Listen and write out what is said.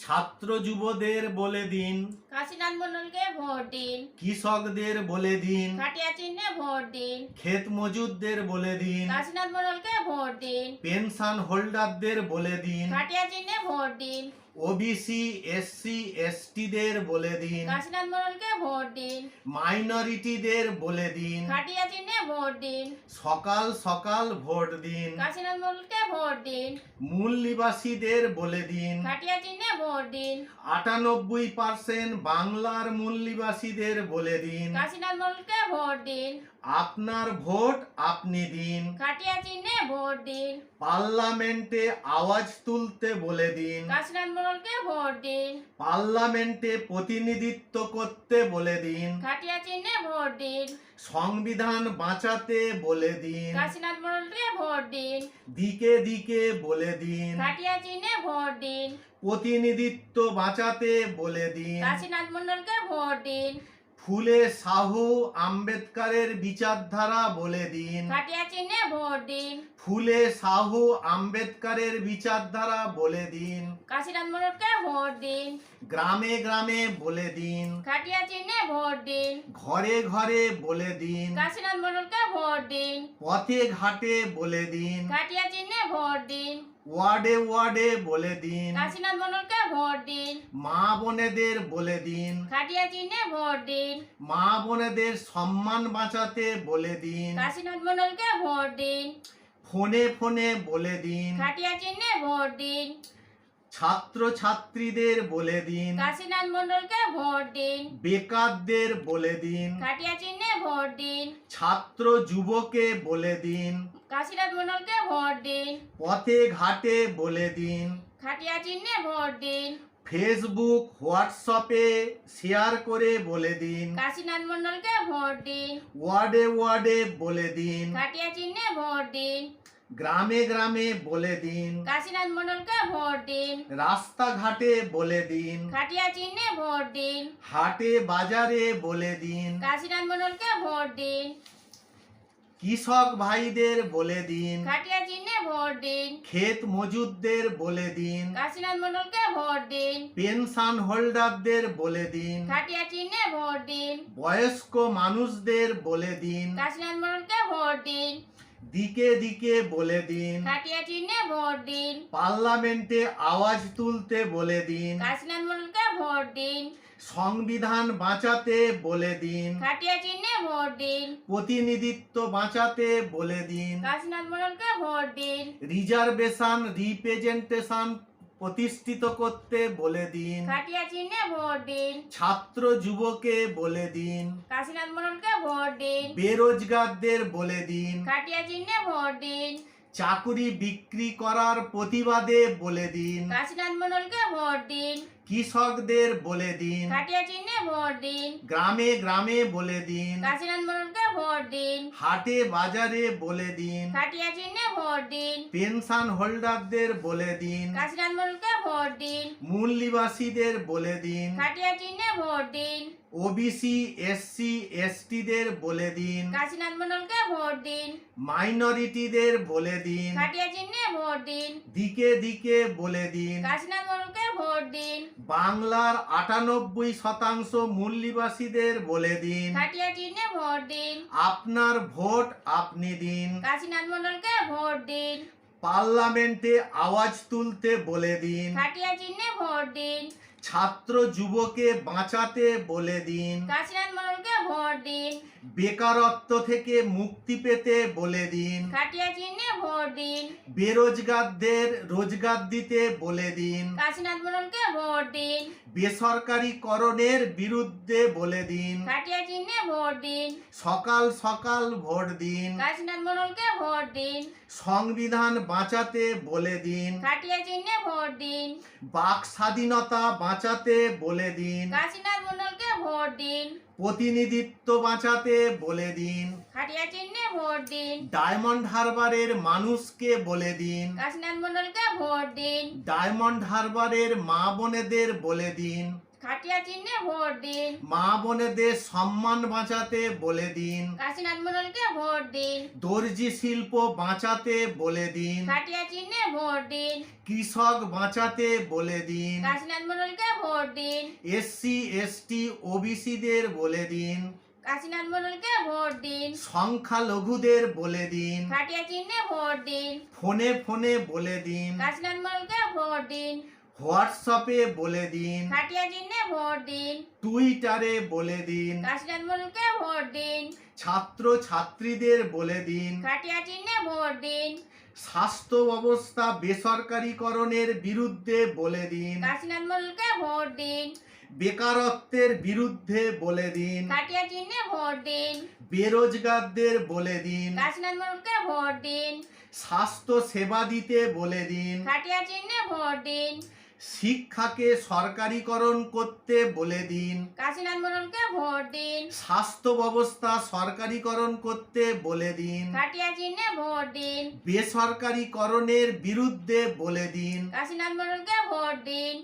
ছাত্র যুবদের বলে দিন। কাশীনাথ মন্ডলকে ভোট দিন। কৃষকদের বলে দিন। খাটিয়া চিহ্নে ভোট দিন। ক্ষেত মজুরদের বলে দিন। কাশীনাথ মন্ডলকে ভোট দিন। পেনশন হোল্ডারদের বলে দিন। খাটিয়া চিহ্নে ভোট দিন। ওবিসি এসসি এসটিদের বলে দিন। কাশীনাথ ভোট দিন। মাইনরিটিদের বলে দিন। খাটিয়া চিহ্নে ভোট দিন। সকাল সকাল ভোট দিন। কাশীনাথ মন্ডলকে ভোট দিন। মূল নিবাসীদের বলে দিন। খাটিয়া চিহ্নে ভোট দিন। আটানব্বই পার্সেন্ট বাংলার মূল নিবাসীদের বলে দিন। কাশীনাথ মন্ডলকে ভোট দিন। আপনার ভোট আপনি দিন। খাটিয়া চিহ্নে ভোট দিন। পার্লামেন্টে আওয়াজ তুলতে বলে দিন। কাশীনাথ মন্ডলকে ভোট দিন। পার্লামেন্টে প্রতিনিধিত্ব করতে বলে দিন। খাটিয়া চিহ্নে ভোট দিন। সংবিধান বাঁচাতে বলে দিন। কাশীনাথ মন্ডলকে ভোট দিন। দিকে দিকে বলে দিন। খাটিয়া চিহ্নে ভোট দিন। প্রতিনিধিত্ব বাঁচাতে বলে দিন। কাশীনাথ মন্ডলকে ভোট দিন। ফুলে সাহু আম্বেদকারের বিচারধারা বলে দিন। খাটিয়া চিহ্নে ভোট দিন। ফুলে সাহু আম্বেদকারের বিচারধারা বলে দিন। কাশীনাথ মন্ডলকে ভোট দিন। গ্রামে গ্রামে বলে দিন। খাটিয়া চিহ্নে ভোট দিন। ঘরে ঘরে বলে দিন। কাশীনাথ মন্ডলকে ভোট দিন। পথে ঘাটে বলে দিন। খাটিয়া চিহ্নে ভোট দিন। ওয়ার্ডে ওয়ার্ডে বলে দিন। কাশীনাথ মন্ডলকে ভোট দিন। মা বোনেদের বলে দিন। খাটিয়া চিহ্নে ভোট দিন। মা বোনেদের সম্মান বাঁচাতে বলে দিন। কাশীনাথ মন্ডলকে ভোট দিন। ফোনে ফোনে বলে দিন। খাটিয়া চিহ্নে ভোট দিন। ছাত্র ছাত্রীদের বলে দিন। কাশীনাথ মন্ডলকে ভোট দিন। বেকারদের বলে দিন। খাটিয়া চিহ্নে ভোট দিন। ছাত্র যুবকে বলে দিন। কাশীনাথ মন্ডলকে ভোট দিন। পথে ঘাটে বলে দিন। খাটিয়া চিহ্নে ভোট দিন। ফেসবুক হোয়াটসঅ্যাপে শেয়ার করে বলে দিন। কাশীনাথ মন্ডলকে ভোট দিন। ওয়ার্ডে ওয়ার্ডে বলে দিন। খাটিয়া চিহ্নে ভোট দিন। গ্রামে গ্রামে বলে দিন। কাশীনাথ মন্ডলকে ভোট দিন। রাস্তাঘাটে বলে দিন। খাটিয়া চিহ্নে ভোট দিন। হাটে বাজারে বলে দিন। কাশীনাথ মন্ডলকে ভোট দিন। কৃষক ভাইদের বলে দিন। খাটিয়া চিহ্নে ভোট দিন। ক্ষেত মজুরদের বলে দিন। কাশীনাথ মন্ডলকে ভোট দিন। পেনশন হোল্ডারদের বলে দিন। খাটিয়া চিহ্নে ভোট দিন। বয়স্ক মানুষদের বলে দিন। কাশীনাথ মন্ডলকে ভোট দিন। দিকে দিকে বলে দিন। খাটিয়া চিহ্নে ভোট দিন। পার্লামেন্টে আওয়াজ তুলতে বলে দিন। কাশীনাথ মন্ডলকে ভোট দিন। সংবিধান বাঁচাতে বলে দিন। খাটিয়া চিহ্নে ভোট দিন। প্রতিনিধিত্ব বাঁচাতে বলে দিন। কাশীনাথ মন্ডলকে ভোট দিন। রিজার্ভেশন রিপ্রেজেন্টেশন প্রতিষ্ঠিত করতে বলে দিন। কাটিয়া চিহ্নে ভোট দিন। ছাত্র যুবকে বলে দিন। কাশীনাথ মননকে ভোট দিন। বেরোজগারদের বলে দিন। কাটিয়া চিহ্নে ভোট দিন। চাকুরি বিক্রি করার প্রতিবাদে বলে দিন। কাশীনাথ মন্ডলকে ভোট দিন। কৃষকদের বলে দিন। খাটিয়া চিহ্নে ভোট দিন। গ্রামে গ্রামে বলে দিন। কাশীনাথ ভোট দিন। হাটে বাজারে বলে দিন। খাটিয়া চিহ্নে ভোট দিন। পেনশন হোল্ডারদের বলে দিন। কাশীনাথ মন্ডলকে ভোট দিন। মূল নিবাসীদের বলে দিন। খাটিয়া চিহ্নে ভোট দিন। ওবিসি এসসি এসটিদের বলে দিন। কাশীনাথ ভোট দিন। মাইনরিটিদের বলে দিন। চিহ্নে ভোট দিন। দিকে দিকে বলে দিন। কাশীনাথ ভোট দিন। বাংলার আটানব্বই শতাংশ মূল নিবাসীদের বলে দিন। খাটিয়া চিহ্নে ভোট দিন। আপনার ভোট আপনি দিন। কাশীনাথ মন্ডলকে ভোট দিন। পার্লামেন্টে আওয়াজ তুলতে বলে দিন। খাটিয়া চিহ্নে ভোট দিন। ছাত্র যুবকে বাঁচাতে বলে দিন। কাশীনাথ মন্ডলকে ভোট দিন। বেকারত্ব থেকে মুক্তি পেতে বলে দিন। খাটিয়া চিহ্নে ভোট দিন। বেরোজগারদের রোজগার দিতে বলে দিন। কাশীনাথ মন্ডলকে ভোট দিন। বেসরকারিকরণের বিরুদ্ধে বলে দিন। খাটিয়া চিহ্নে ভোট দিন। সকাল সকাল ভোট দিন। কাশীনাথ মন্ডলকে ভোট দিন। সংবিধান বাঁচাতে বলে দিন। খাটিয়া চিহ্নে ভোট দিন। বাক স্বাধীনতা বাঁচাতে বলে দিন। কাশীনাথ মন্ডলকে ভোট দিন। প্রতিনিধিত্ব বাঁচাতে বলে দিন। খাটিয়া চিহ্নে ভোট দিন। ডায়মন্ড হারবারের মানুষকে বলে দিন। কাশীনাথ মন্ডলকে ভোট দিন। ডায়মন্ড হারবারের মা বোনেদের বলে দিন। খাটিয়া চিহ্নে ভোট দিন। মা বোনেদের সম্মান বাঁচাতে বলে দিন। কাশীনাথ মন্ডলকে ভোট দিন। দর্জি শিল্প বাঁচাতে বলে দিন। খাটিয়া চিহ্নে ভোট দিন। কৃষক বাঁচাতে বলে দিন। কাশীনাথ মন্ডলকে ভোট দিন। এসসি এসটি ওবিসিদের বলে দিন। কাশীনাথ মন্ডলকে ভোট দিন। সংখ্যালঘুদের বলে দিন। খাটিয়া চিহ্নে ভোট দিন। ফোনে ফোনে বলে দিন। কাশীনাথ মন্ডলকে ভোট দিন। হোয়াটসঅ্যাপে বলে দিন। খাটিয়া চিহ্নে ভোট দিন। টুইটারে বলে দিন। কাশীনাথ মন্ডলকে ভোট দিন। ছাত্র ছাত্রীদের বলে দিন। খাটিয়া চিহ্নে ভোট দিন। স্বাস্থ্য ব্যবস্থা বেসরকারীকরণের বিরুদ্ধে বলে দিন। কাশীনাথ মন্ডলকে ভোট দিন। বেকারত্বের বিরুদ্ধে বলে দিন। খাটিয়া চিহ্নে ভোট দিন। বেরোজগারদের বলে দিন। কাশীনাথ মন্ডলকে ভোট দিন। স্বাস্থ্য সেবা দিতে বলে দিন। খাটিয়া চিহ্নে ভোট দিন। শিক্ষাকে সরকারিকরণ করতে বলে দিন। কাশীনাথ মন্ডলকে ভোট দিন। স্বাস্থ্য ব্যবস্থা সরকারিকরণ করতে বলে দিন। কাটিয়া চিহ্নে ভোট দিন। বেসরকারিকরণের বিরুদ্ধে বলে দিন। কাশীনাথ মন্ডলকে ভোট দিন।